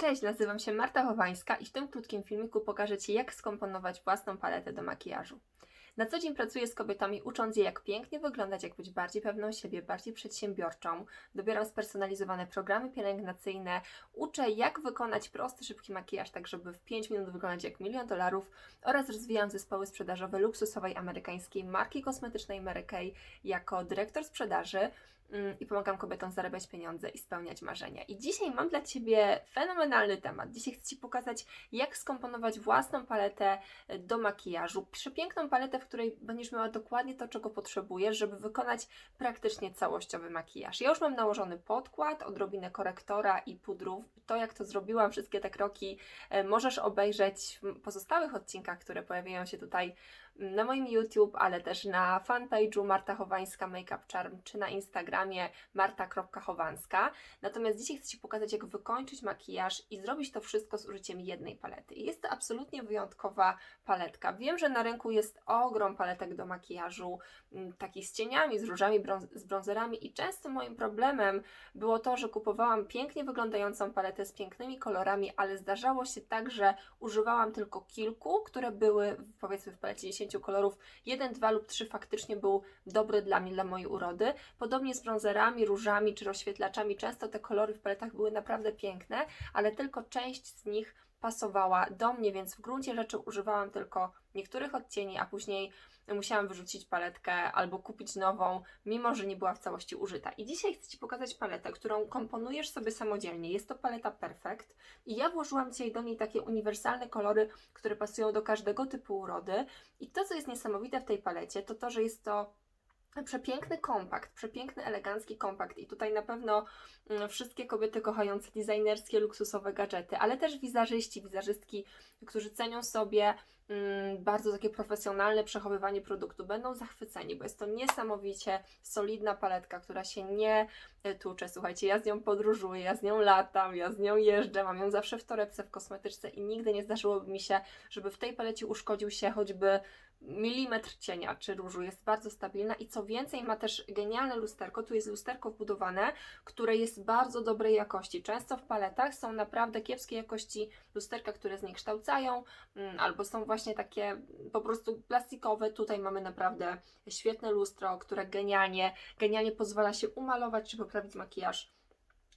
Cześć, nazywam się Marta Chowańska i w tym krótkim filmiku pokażę Ci, jak skomponować własną paletę do makijażu. Na co dzień pracuję z kobietami, ucząc je, jak pięknie wyglądać, jak być bardziej pewną siebie, bardziej przedsiębiorczą. Dobieram spersonalizowane programy pielęgnacyjne, uczę, jak wykonać prosty, szybki makijaż, tak żeby w 5 minut wyglądać jak milion dolarów oraz rozwijam zespoły sprzedażowe luksusowej amerykańskiej marki kosmetycznej Mary Kay jako dyrektor sprzedaży i pomagam kobietom zarabiać pieniądze i spełniać marzenia. I dzisiaj mam dla Ciebie fenomenalny temat. Dzisiaj chcę Ci pokazać, jak skomponować własną paletę e, do makijażu. Przepiękną paletę, w której będziesz miała dokładnie to, czego potrzebujesz, żeby wykonać praktycznie całościowy makijaż. Ja już mam nałożony podkład, odrobinę korektora i pudrów. To, jak to zrobiłam, wszystkie te kroki e, możesz obejrzeć w pozostałych odcinkach, które pojawiają się tutaj na moim YouTube, ale też na fanpage'u Marta Chowańska Makeup Charm, czy na Instagramie marta.chowanska. Natomiast dzisiaj chcę Ci pokazać, jak wykończyć makijaż i zrobić to wszystko z użyciem jednej palety. Jest to absolutnie wyjątkowa paletka. Wiem, że na rynku jest ogrom paletek do makijażu, m, takich z cieniami, z różami, brąz- z bronzerami i często moim problemem było to, że kupowałam pięknie wyglądającą paletę z pięknymi kolorami, ale zdarzało się tak, że używałam tylko kilku, które były powiedzmy w palecie 10 kolorów. Jeden, dwa lub trzy faktycznie był dobry dla mnie, dla mojej urody. Podobnie z bronzerami, różami czy rozświetlaczami. Często te kolory w paletach były naprawdę piękne, ale tylko część z nich pasowała do mnie, więc w gruncie rzeczy używałam tylko niektórych odcieni, a później musiałam wyrzucić paletkę albo kupić nową, mimo że nie była w całości użyta. I dzisiaj chcę Ci pokazać paletę, którą komponujesz sobie samodzielnie. Jest to paleta Perfect i ja włożyłam dzisiaj do niej takie uniwersalne kolory, które pasują do każdego typu urody. I to, co jest niesamowite w tej palecie, to to, że jest to Przepiękny kompakt, przepiękny, elegancki kompakt i tutaj na pewno mm, wszystkie kobiety kochające designerskie, luksusowe gadżety, ale też wizerzyści, wizerzystki, którzy cenią sobie mm, bardzo takie profesjonalne przechowywanie produktu, będą zachwyceni, bo jest to niesamowicie solidna paletka, która się nie e, tłucze. Słuchajcie, ja z nią podróżuję, ja z nią latam, ja z nią jeżdżę, mam ją zawsze w torebce, w kosmetyczce i nigdy nie zdarzyłoby mi się, żeby w tej palecie uszkodził się choćby milimetr cienia czy różu, jest bardzo stabilna i co więcej ma też genialne lusterko, tu jest lusterko wbudowane, które jest bardzo dobrej jakości. Często w paletach są naprawdę kiepskiej jakości lusterka, które zniekształcają mm, albo są właśnie takie po prostu plastikowe. Tutaj mamy naprawdę świetne lustro, które genialnie, genialnie pozwala się umalować czy poprawić makijaż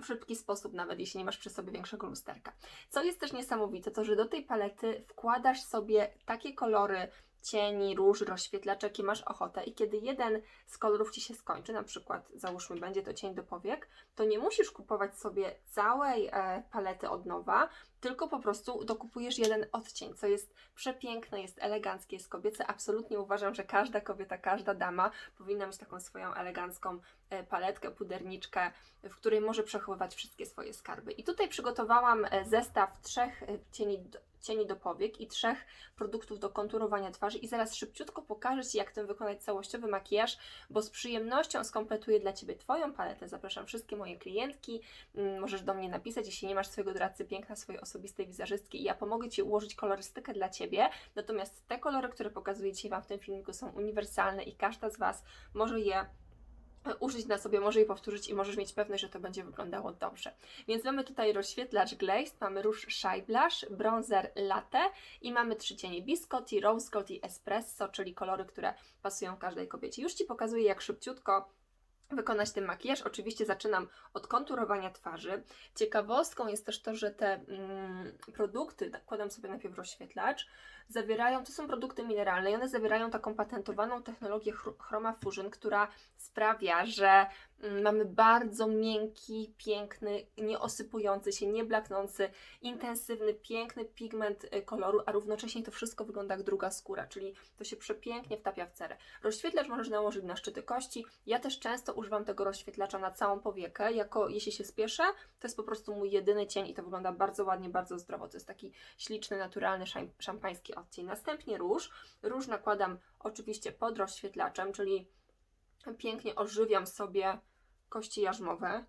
w szybki sposób, nawet jeśli nie masz przy sobie większego lusterka. Co jest też niesamowite, to że do tej palety wkładasz sobie takie kolory cieni, róż, rozświetlacz, jakie masz ochotę i kiedy jeden z kolorów Ci się skończy, na przykład załóżmy będzie to cień do powiek, to nie musisz kupować sobie całej e, palety od nowa, tylko po prostu dokupujesz jeden odcień, co jest przepiękne, jest eleganckie, jest kobiece. Absolutnie uważam, że każda kobieta, każda dama powinna mieć taką swoją elegancką e, paletkę, puderniczkę, w której może przechowywać wszystkie swoje skarby. I tutaj przygotowałam e, zestaw trzech cieni cieni do powiek i trzech produktów do konturowania twarzy. I zaraz szybciutko pokażę Ci, jak tym wykonać całościowy makijaż, bo z przyjemnością skompletuję dla Ciebie Twoją paletę. Zapraszam wszystkie moje klientki, Mm, możesz do mnie napisać, jeśli nie masz swojego doradcy piękna, swojej osobistej wizerzystki. I ja pomogę Ci ułożyć kolorystykę dla Ciebie, natomiast te kolory, które pokazuję dzisiaj Wam w tym filmiku są uniwersalne i każda z Was może je użyć na sobie, może je powtórzyć i możesz mieć pewność, że to będzie wyglądało dobrze. Więc mamy tutaj rozświetlacz Glazed, mamy róż Shy Blush, bronzer Latte i mamy trzy cienie Biscotti, Rose Gold i Espresso, czyli kolory, które pasują każdej kobiecie. Już Ci pokazuję, jak szybciutko wykonać ten makijaż. Oczywiście zaczynam od konturowania twarzy. Ciekawostką jest też to, że te mm, produkty, nakładam sobie najpierw rozświetlacz, zawierają, to są produkty mineralne i one zawierają taką patentowaną technologię chro- Chroma Fusion, która sprawia, że mamy bardzo miękki, piękny, nieosypujący się, nieblaknący, intensywny, piękny pigment y, koloru, a równocześnie to wszystko wygląda jak druga skóra, czyli to się przepięknie wtapia w cerę. Rozświetlacz możesz nałożyć na szczyty kości. Ja też często używam tego rozświetlacza na całą powiekę, jako jeśli się spieszę, to jest po prostu mój jedyny cień i to wygląda bardzo ładnie, bardzo zdrowo. To jest taki śliczny, naturalny, szam- szampański odcień. Następnie róż. Róż nakładam oczywiście pod rozświetlaczem, czyli pięknie ożywiam sobie kości jarzmowe.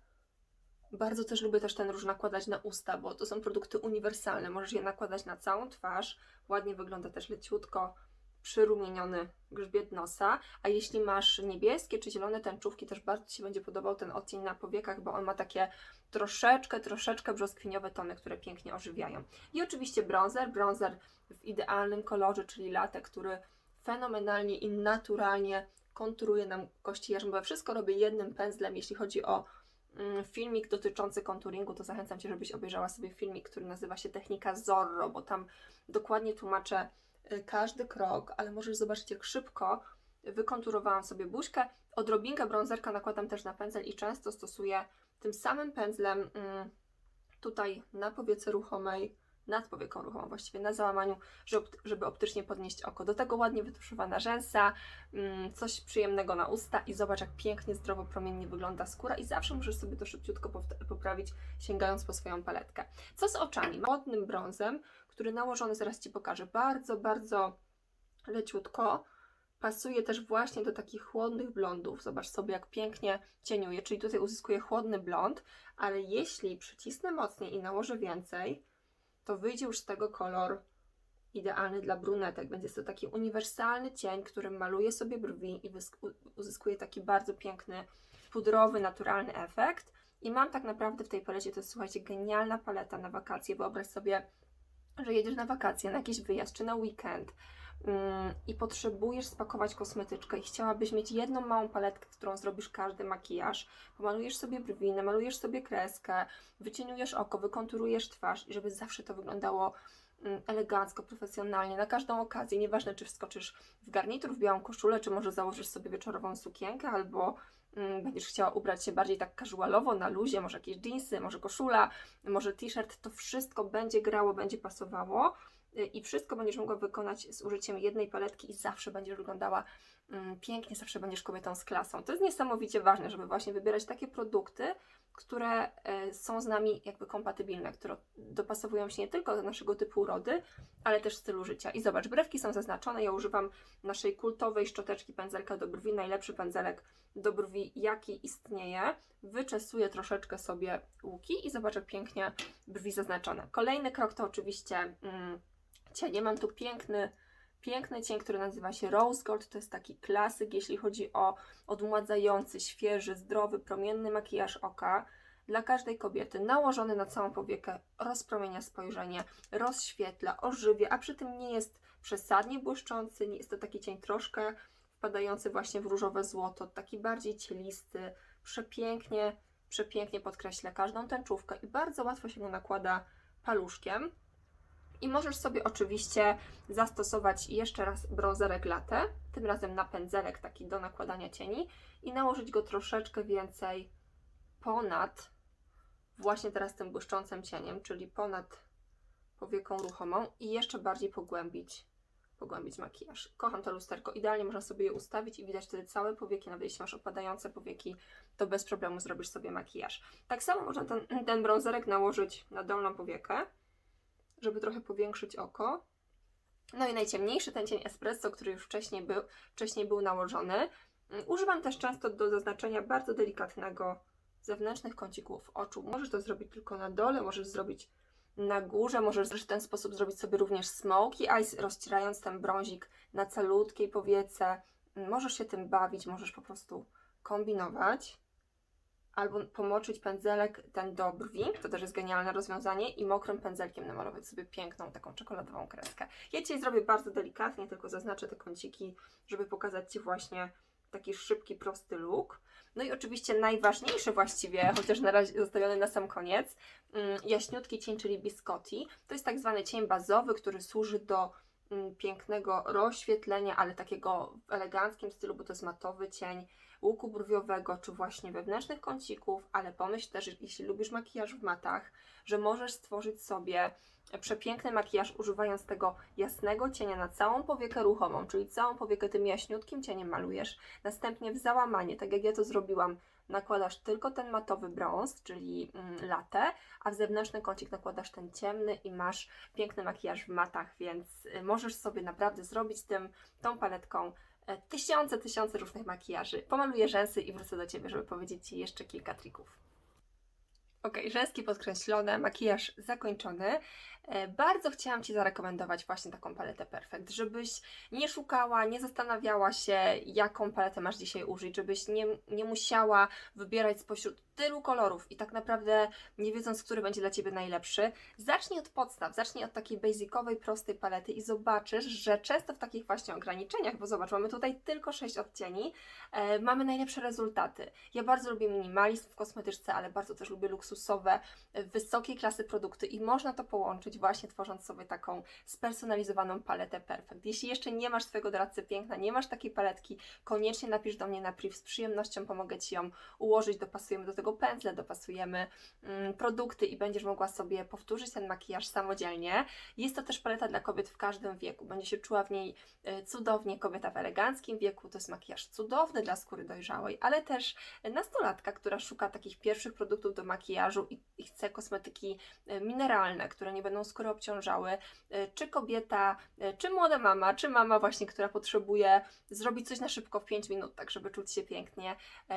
Bardzo też lubię też ten róż nakładać na usta, bo to są produkty uniwersalne. Możesz je nakładać na całą twarz. Ładnie wygląda też leciutko przyrumieniony grzbiet nosa, a jeśli masz niebieskie czy zielone tęczówki, też bardzo Ci będzie podobał ten odcień na powiekach, bo on ma takie troszeczkę, troszeczkę brzoskwiniowe tony, które pięknie ożywiają. I oczywiście bronzer, bronzer w idealnym kolorze, czyli latte, który fenomenalnie i naturalnie konturuje nam kości jarzmo, bo ja wszystko robię jednym pędzlem, jeśli chodzi o mm, filmik dotyczący konturingu, to zachęcam Cię, żebyś obejrzała sobie filmik, który nazywa się Technika Zorro, bo tam dokładnie tłumaczę y, każdy krok, ale możesz zobaczyć, jak szybko wykonturowałam sobie buźkę. Odrobinkę bronzerka nakładam też na pędzel i często stosuję tym samym pędzlem mm, tutaj na powiece ruchomej, nad powieką ruchomą właściwie, na załamaniu, żeby, optycznie podnieść oko. Do tego ładnie wytuszowana rzęsa, mm, coś przyjemnego na usta i zobacz, jak pięknie, zdrowo, promiennie wygląda skóra i zawsze możesz sobie to szybciutko poprawić, sięgając po swoją paletkę. Co z oczami? Ładnym brązem, który nałożony, zaraz Ci pokażę, bardzo, bardzo leciutko, pasuje też właśnie do takich chłodnych blondów. Zobacz sobie, jak pięknie cieniuje, czyli tutaj uzyskuję chłodny blond, ale jeśli przycisnę mocniej i nałożę więcej, to wyjdzie już z tego kolor idealny dla brunetek. Będzie to taki uniwersalny cień, który maluje sobie brwi i uzyskuje taki bardzo piękny, pudrowy, naturalny efekt. I mam tak naprawdę w tej palecie, to jest słuchajcie, genialna paleta na wakacje. Wyobraź sobie, że jedziesz na wakacje, na jakiś wyjazd czy na weekend i potrzebujesz spakować kosmetyczkę i chciałabyś mieć jedną małą paletkę, którą zrobisz każdy makijaż, pomalujesz sobie brwi, namalujesz sobie kreskę, wycieniujesz oko, wykonturujesz twarz i żeby zawsze to wyglądało mm, elegancko, profesjonalnie, na każdą okazję, nieważne czy wskoczysz w garnitur, w białą koszulę, czy może założysz sobie wieczorową sukienkę, albo mm, będziesz chciała ubrać się bardziej tak casualowo, na luzie, może jakieś jeansy, może koszula, może t-shirt, to wszystko będzie grało, będzie pasowało i wszystko będziesz mogła wykonać z użyciem jednej paletki i zawsze będziesz wyglądała mm, pięknie, zawsze będziesz kobietą z klasą. To jest niesamowicie ważne, żeby właśnie wybierać takie produkty, które e, są z nami jakby kompatybilne, które dopasowują się nie tylko do naszego typu urody, ale też stylu życia. I zobacz, brewki są zaznaczone. Ja używam naszej kultowej szczoteczki pędzelka do brwi, najlepszy pędzelek do brwi, jaki istnieje. Wyczesuję troszeczkę sobie łuki i zobacz, jak pięknie brwi zaznaczone. Kolejny krok to oczywiście mm, cienie. Mam tu piękny, piękny cień, który nazywa się Rose Gold. To jest taki klasyk, jeśli chodzi o odmładzający, świeży, zdrowy, promienny makijaż oka dla każdej kobiety, nałożony na całą powiekę, rozpromienia spojrzenie, rozświetla, ożywia, a przy tym nie jest przesadnie błyszczący, nie jest to taki cień troszkę wpadający właśnie w różowe złoto, taki bardziej cielisty, przepięknie, przepięknie podkreśla każdą tęczówkę i bardzo łatwo się go nakłada paluszkiem. I możesz sobie oczywiście zastosować jeszcze raz brązerek latte, tym razem na pędzelek taki do nakładania cieni i nałożyć go troszeczkę więcej ponad właśnie teraz tym błyszczącym cieniem, czyli ponad powieką ruchomą i jeszcze bardziej pogłębić, pogłębić makijaż. Kocham to lusterko, idealnie można sobie je ustawić i widać wtedy całe powieki, nawet jeśli masz opadające powieki, to bez problemu zrobisz sobie makijaż. Tak samo można ten, ten brązerek nałożyć na dolną powiekę, żeby trochę powiększyć oko. No i najciemniejszy ten cień espresso, który już wcześniej był, wcześniej był nałożony. Mm, Używam też często do zaznaczenia bardzo delikatnego zewnętrznych kącików oczu. Możesz to zrobić tylko na dole, możesz zrobić na górze, możesz w ten sposób zrobić sobie również smoky eyes, rozcierając ten brązik na calutkiej powiece. Mm, Możesz się tym bawić, możesz po prostu kombinować. Albo pomoczyć pędzelek ten do brwi, to też jest genialne rozwiązanie, i mokrym pędzelkiem namalować sobie piękną, taką czekoladową kreskę. Ja dzisiaj zrobię bardzo delikatnie, tylko zaznaczę te kąciki, żeby pokazać Ci właśnie taki szybki, prosty look. No i oczywiście najważniejszy właściwie, chociaż na razie zostawiony na sam koniec, mm, jaśniutki cień, czyli biscotti. To jest tak zwany cień bazowy, który służy do mm, pięknego rozświetlenia, ale takiego w eleganckim stylu, bo to jest matowy cień łuku brwiowego, czy właśnie wewnętrznych kącików, ale pomyśl też, jeśli lubisz makijaż w matach, że możesz stworzyć sobie przepiękny makijaż używając tego jasnego cienia na całą powiekę ruchomą, czyli całą powiekę tym jaśniutkim cieniem malujesz. Następnie w załamanie, tak jak ja to zrobiłam, nakładasz tylko ten matowy brąz, czyli mm, latte, a w zewnętrzny kącik nakładasz ten ciemny i masz piękny makijaż w matach, więc y, możesz sobie naprawdę zrobić tym, tą paletką e, tysiące, tysiące różnych makijaży. Pomaluję rzęsy i wrócę do Ciebie, żeby powiedzieć Ci jeszcze kilka trików. Okej, rzęski podkreślone, makijaż zakończony. E, Bardzo chciałam Ci zarekomendować właśnie taką paletę Perfect, żebyś nie szukała, nie zastanawiała się, jaką paletę masz dzisiaj użyć, żebyś nie, nie musiała wybierać spośród tylu kolorów i tak naprawdę nie wiedząc, który będzie dla Ciebie najlepszy. Zacznij od podstaw, zacznij od takiej basicowej, prostej palety i zobaczysz, że często w takich właśnie ograniczeniach, bo zobacz, mamy tutaj tylko 6 odcieni, e, mamy najlepsze rezultaty. Ja bardzo lubię minimalizm w kosmetyczce, ale bardzo też lubię luksusowe, e, wysokiej klasy produkty i można to połączyć właśnie tworząc sobie taką spersonalizowaną paletę Perfect. Jeśli jeszcze nie masz swojego doradcy piękna, nie masz takiej paletki, koniecznie napisz do mnie na priv, z przyjemnością pomogę Ci ją ułożyć, dopasujemy do tego pędzle, dopasujemy mm, produkty i będziesz mogła sobie powtórzyć ten makijaż samodzielnie. Jest to też paleta dla kobiet w każdym wieku. Będzie się czuła w niej e, cudownie kobieta w eleganckim wieku. To jest makijaż cudowny dla skóry dojrzałej, ale też nastolatka, która szuka takich pierwszych produktów do makijażu i, i chce kosmetyki e, mineralne, które nie będą skóry obciążały, e, czy kobieta, czy młoda mama, czy mama właśnie, która potrzebuje zrobić coś na szybko w 5 minut, tak żeby czuć się pięknie,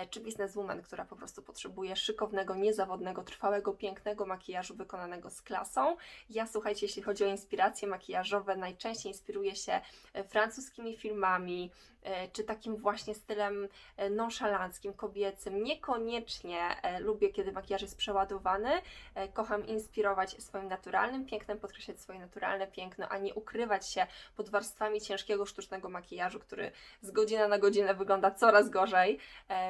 czy bizneswoman, która po prostu potrzebuje szykownego, niezawodnego, trwałego, pięknego makijażu wykonanego z klasą. Ja słuchajcie, jeśli chodzi o inspiracje makijażowe, najczęściej inspiruję się e, francuskimi filmami, e, czy takim właśnie stylem e, nonszalanckim, kobiecym. Niekoniecznie lubię, kiedy makijaż jest przeładowany. Kocham inspirować swoim naturalnym pięknem, podkreślać swoje naturalne piękno, a nie ukrywać się pod warstwami ciężkiego, sztucznego makijażu, który z godziny na godzinę wygląda coraz gorzej.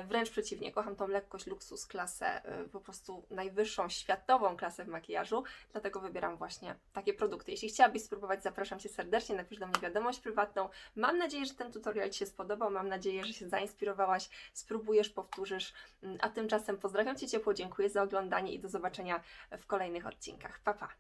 Wręcz przeciwnie, kocham tą lekkość, luksus, klasę, e, po prostu najwyższą, światową klasę w makijażu, dlatego wybieram właśnie takie produkty. Jeśli chciałabyś spróbować, zapraszam Cię serdecznie, napisz do mnie wiadomość prywatną. Mam nadzieję, że ten tutorial Ci się spodobał, mam nadzieję, że się zainspirowałaś, spróbujesz, powtórzysz, Mm, a tymczasem pozdrawiam Cię ciepło, dziękuję za oglądanie i do zobaczenia w kolejnych odcinkach. Pa, pa!